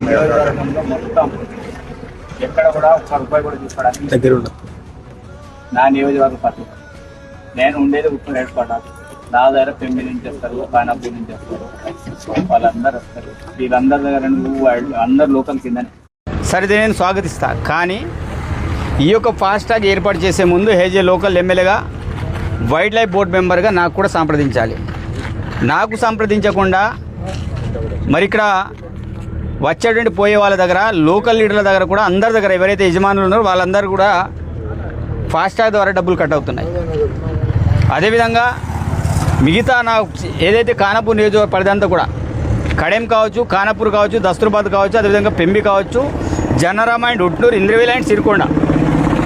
నియోజకవర్గంలో మొత్తం ఎక్కడ కూడా ఒక్క రూపాయి కూడా తీసుకోవడానికి దగ్గర నా నియోజకవర్గ పద్ధతి నేను ఉండేది ఉప్పు ఏర్పాటు నా దగ్గర పెంబి నుంచి వస్తారు కానాపూర్ నుంచి వస్తారు వాళ్ళందరూ వస్తారు. వీళ్ళందరి దగ్గర నువ్వు వాళ్ళు అందరు లోకల్ కిందనే. సరే నేను స్వాగతిస్తా. కానీ ఈ యొక్క ఫాస్టాగ్ ఏర్పాటు చేసే ముందు హేజే లోకల్ ఎమ్మెల్యేగా వైల్డ్ లైఫ్ బోర్డు మెంబర్గా నాకు కూడా సంప్రదించాలి. నాకు సంప్రదించకుండా మరి ఇక్కడ వచ్చేటువంటి పోయే వాళ్ళ దగ్గర లోకల్ లీడర్ల దగ్గర కూడా అందరి దగ్గర ఎవరైతే యజమానులు ఉన్నారో వాళ్ళందరూ కూడా ఫాస్టాగ్ ద్వారా డబ్బులు కట్ అవుతున్నాయి. అదేవిధంగా మిగతా నా ఏదైతే కానపూర్ నియోజకవర్గ పరిధి కూడా కడెం కావచ్చు కానపూర్ కావచ్చు దస్తూర్బాద్ కావచ్చు అదేవిధంగా పెంబి కావచ్చు జనరామ అండ్ ఉట్నూరు ఇంద్రవేల్ అండ్ సిరికొండ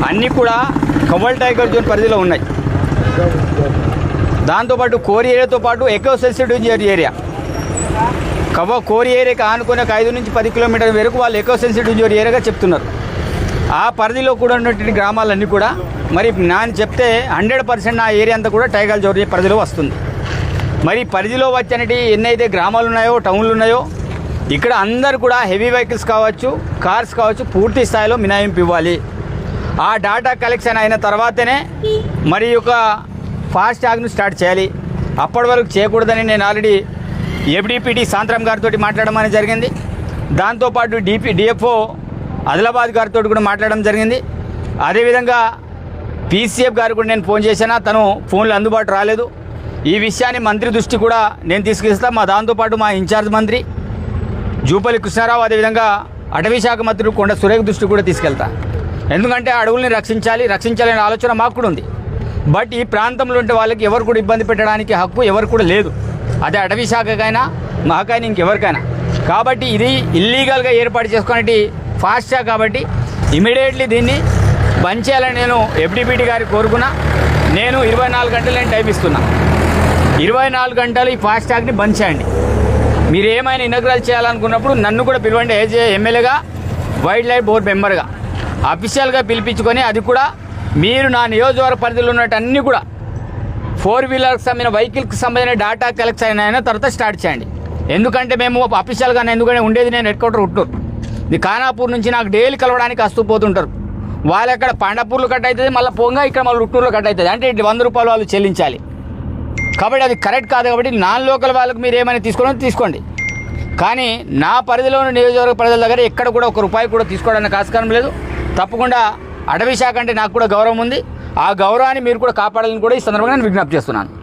అన్నీ కూడా కవల్ టైగర్ జోన్ పరిధిలో ఉన్నాయి. దాంతోపాటు కోరి ఏరియాతో పాటు ఎకో సెన్సిటివ్ ఏరియా. కవ కోరి ఏరియాకి ఆనుకునే ఒక ఐదు నుంచి పది కిలోమీటర్ల వరకు వాళ్ళు ఎకో సెన్సిటివ్ జోన్ ఏరియాగా చెప్తున్నారు. ఆ పరిధిలో కూడా ఉన్నటువంటి గ్రామాలన్నీ కూడా మరి నాని చెప్తే హండ్రెడ్ పర్సెంట్ ఆ ఏరియా అంతా కూడా టైగర్ జోన్ పరిధిలో వస్తుంది. మరి పరిధిలో వచ్చినటి ఎన్నైతే గ్రామాలు ఉన్నాయో టౌన్లు ఉన్నాయో ఇక్కడ అందరు కూడా హెవీ వెహికల్స్ కావచ్చు కార్స్ కావచ్చు పూర్తి స్థాయిలో మినాయింపు ఇవ్వాలి. ఆ డాటా కలెక్షన్ అయిన తర్వాతనే మరి యొక్క ఫాస్ట్ ట్యాగ్ను స్టార్ట్ చేయాలి. అప్పటి వరకు చేయకూడదని నేను ఆల్రెడీ ఏపీడీపీటీ సాంత్రం గారితో మాట్లాడడం అనేది జరిగింది. దాంతోపాటు డిపి డిఎఫ్ఓ ఆదిలాబాద్ గారితో కూడా మాట్లాడడం జరిగింది. అదేవిధంగా పీసీఎఫ్ గారు కూడా నేను ఫోన్ చేసినా తను ఫోన్లో అందుబాటు రాలేదు. ఈ విషయాన్ని మంత్రి దృష్టి కూడా నేను తీసుకెళ్తాను మా దాంతోపాటు మా ఇన్ఛార్జ్ మంత్రి జూపల్లి కృష్ణారావు అదేవిధంగా అటవీ శాఖ మంత్రి కొండ సురేఖ దృష్టి కూడా తీసుకెళ్తా. ఎందుకంటే అడవుల్ని రక్షించాలి రక్షించాలనే ఆలోచన మాకు కూడా ఉంది. బట్ ఈ ప్రాంతంలో ఉంటే వాళ్ళకి ఎవరు కూడా ఇబ్బంది పెట్టడానికి హక్కు ఎవరు కూడా లేదు. అదే అటవీ శాఖకైనా మాకైనా ఇంకెవరికైనా. కాబట్టి ఇది ఇల్లీగల్గా ఏర్పాటు చేసుకునేటి ఫాస్ట్ ట్యాగ్ కాబట్టి ఇమీడియట్లీ దీన్ని బంద్ చేయాలని నేను ఎఫ్డిపిటి గారికి కోరుకున్నా. నేను ఇరవై నాలుగు గంటలు నేను టైం ఇస్తున్నా. ఇరవై నాలుగు గంటలు ఈ ఫాస్ట్ ట్యాగ్ని బంద్ చేయండి. మీరు ఏమైనా ఇనగ్రాలు చేయాలనుకున్నప్పుడు నన్ను కూడా పిలవండి ఏజ్ ఎమ్మెల్యేగా వైల్డ్ లైఫ్ బోర్డు మెంబర్గా అఫీషియల్గా పిలిపించుకొని అది కూడా మీరు నా నియోజకవర్గ పరిధిలో ఉన్నట్టు అన్నీ కూడా ఫోర్ వీలర్కి సంబంధించిన వెహికల్కి సంబంధించిన డేటా కలెక్ట్ అయిన తర్వాత స్టార్ట్ చేయండి. ఎందుకంటే మేము అఫీషియల్గా ఎందుకంటే ఉండేది నేను హెడ్ క్వార్టర్ ఉంటున్నారు ఇది ఖానాపూర్ నుంచి నాకు డైలీ కలవడానికి వస్తూ పోతుంటారు. వాళ్ళు అక్కడ పండపూర్లు కట్ అవుతుంది మళ్ళీ పొంగా ఇక్కడ మళ్ళీ ఉట్టూరులో కట్ అవుతుంది. అంటే ఇటు వంద రూపాయలు వాళ్ళు చెల్లించాలి. కాబట్టి అది కరెక్ట్ కాదు కాబట్టి నాన్ లోకల్ వాళ్ళకి మీరు ఏమైనా తీసుకోవడం తీసుకోండి. కానీ నా పరిధిలో ఉన్న నియోజకవర్గ ప్రజల దగ్గర ఎక్కడ కూడా ఒక రూపాయి కూడా తీసుకోవడానికి ఆస్కారం లేదు. తప్పకుండా అటవీ శాఖ అంటే నాకు కూడా గౌరవం ఉంది. ఆ గౌరవాన్ని మీరు కూడా కాపాడాలని కూడా ఈ సందర్భంగా నేను విజ్ఞప్తి చేస్తున్నాను.